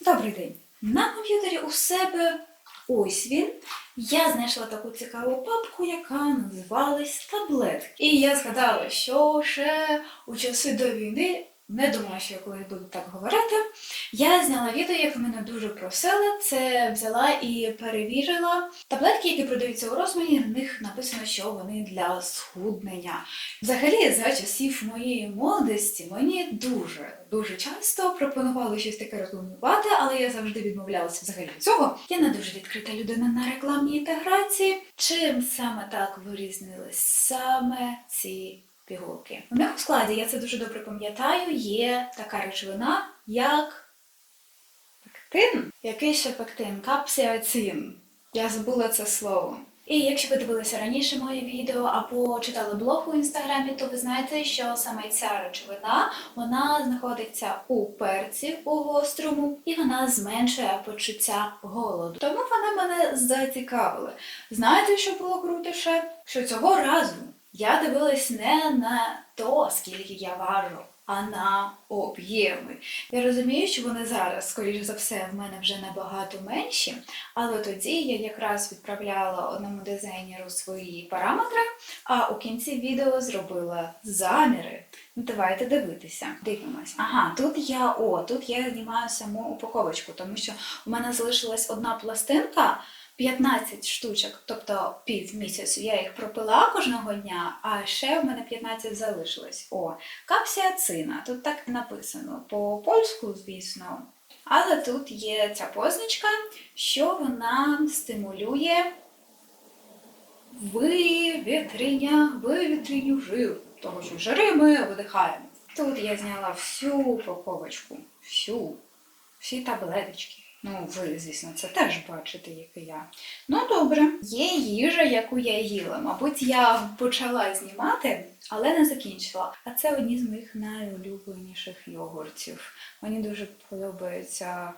Добрий день. На комп'ютері у себе ось він. Я знайшла таку цікаву папку, яка називалась таблетки. І я згадала, що ще у часи до війни, не думала, що я колись буду так говорити. Я зняла відео, як мене дуже просили. Це взяла і перевірила таблетки, які продаються у розмірі. На них написано, що вони для схуднення. Взагалі, за часів моєї молодості мені дуже дуже часто пропонували щось таке рекламувати, але я завжди відмовлялася взагалі від цього. Я не дуже відкрита людина на рекламній інтеграції. Чим саме так вирізнились саме ці пігулки? У них складі, я це дуже добре пам'ятаю, є така речовина, як пектин. Який ще пектин? Капсіацин. Я забула це слово. І якщо ви дивилися раніше моє відео або читали блог у інстаграмі, то ви знаєте, що саме ця речовина вона знаходиться у перці у гострому, і вона зменшує почуття голоду. Тому вони мене зацікавили. Знаєте, що було крутіше? Що цього разу я дивилась не на то, скільки я важу, а на об'єми. Я розумію, що вони зараз, скоріш за все, в мене вже набагато менші, але тоді я якраз відправляла одному дизайнеру свої параметри, а у кінці відео зробила заміри. Ну, давайте дивитися. Дивимось. Ага, тут я о, тут я знімаю саму упаковочку, тому що у мене залишилась одна пластинка. 15 штучок, тобто пів місяцю, я їх пропила кожного дня, а ще в мене 15 залишилось. О, капсіацина, тут так написано по польську, звісно. Але тут є ця позначка, що вона стимулює вивітрення, вивітренню жиру. Того, що жири ми видихаємо. Тут я зняла всю упаковочку, всю, всі таблеточки. Ну, ви, звісно, це теж бачите, як і я. Ну, добре, є їжа, яку я їла. Мабуть, я почала знімати, але не закінчила. А це одні з моїх найулюбленіших йогуртів. Мені дуже подобається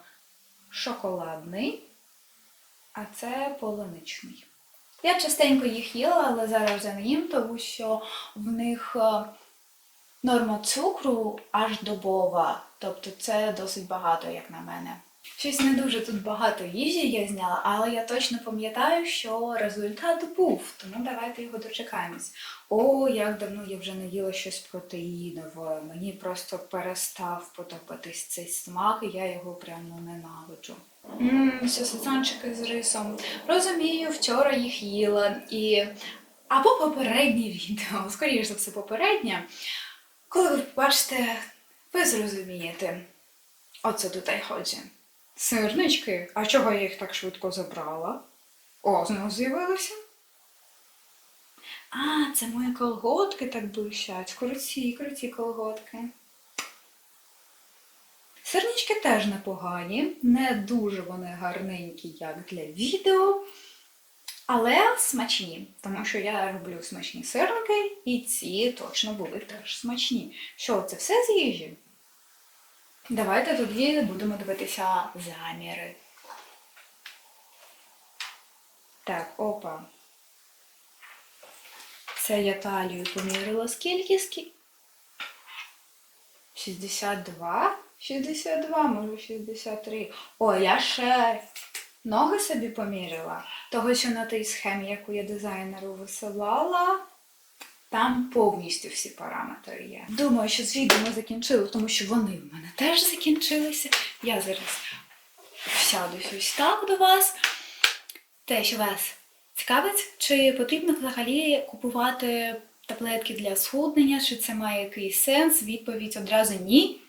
шоколадний, а це полуничний. Я частенько їх їла, але зараз вже не їм, тому що в них е, норма цукру аж добова. Тобто це досить багато, як на мене. Щось не дуже тут багато їжі я зняла, але я точно пам'ятаю, що результат був, тому давайте його дочекаємось. О, як давно я вже не їла щось протеїнове. Мені просто перестав подобатись цей смак, і я його прямо ненавиджу. Ммм, сосисончики з рисом. Розумію, вчора їх їла і. Або попереднє відео, скоріш за все, попереднє. Коли ви побачите, ви зрозумієте. Оце тут й ходжі. Сирнички? А чого я їх так швидко забрала? О, знову з'явилися? А, це мої колготки так блищать. Круті, круті колготки. Сирнички теж непогані, не дуже вони гарненькі, як для відео, але смачні, тому що я люблю смачні сирники, і ці точно були теж смачні. Що, це все з їжі? Давайте тоді будемо дивитися заміри. Так, опа. Це я талію помірила скільки? Скільки? 62? 62, може 63. О, я ще ноги собі поміряла. Того, що на тій схемі, яку я дизайнеру висилала, там повністю всі параметри є. Думаю, що з ми закінчили, тому що вони в мене теж закінчилися. Я зараз сяду ось так до вас. Те, що вас цікавить, чи потрібно взагалі купувати таблетки для схуднення, чи це має якийсь сенс? Відповідь одразу ні.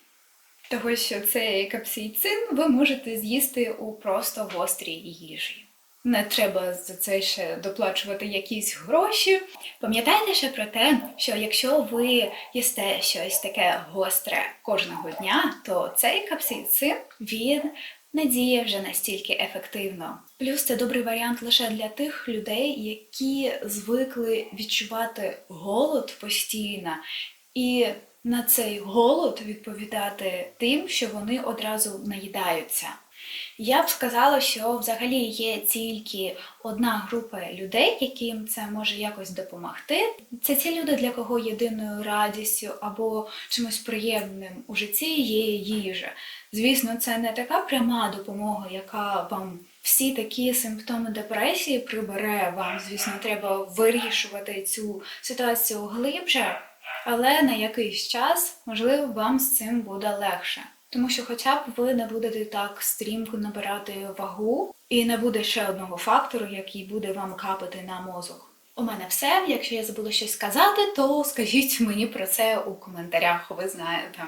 Того, що цей капсійцин ви можете з'їсти у просто гострій їжі. Не треба за це ще доплачувати якісь гроші. Пам'ятайте ще про те, що якщо ви їсте щось таке гостре кожного дня, то цей капсицин він не діє вже настільки ефективно. Плюс це добрий варіант лише для тих людей, які звикли відчувати голод постійно і на цей голод відповідати тим, що вони одразу наїдаються. Я б сказала, що взагалі є тільки одна група людей, яким це може якось допомогти. Це ті люди, для кого єдиною радістю або чимось приємним у житті є їжа. Звісно, це не така пряма допомога, яка вам всі такі симптоми депресії прибере. Вам, звісно, треба вирішувати цю ситуацію глибше, але на якийсь час, можливо, вам з цим буде легше. Тому що хоча б ви не будете так стрімко набирати вагу, і не буде ще одного фактору, який буде вам капати на мозок. У мене все. Якщо я забула щось сказати, то скажіть мені про це у коментарях, ви знаєте.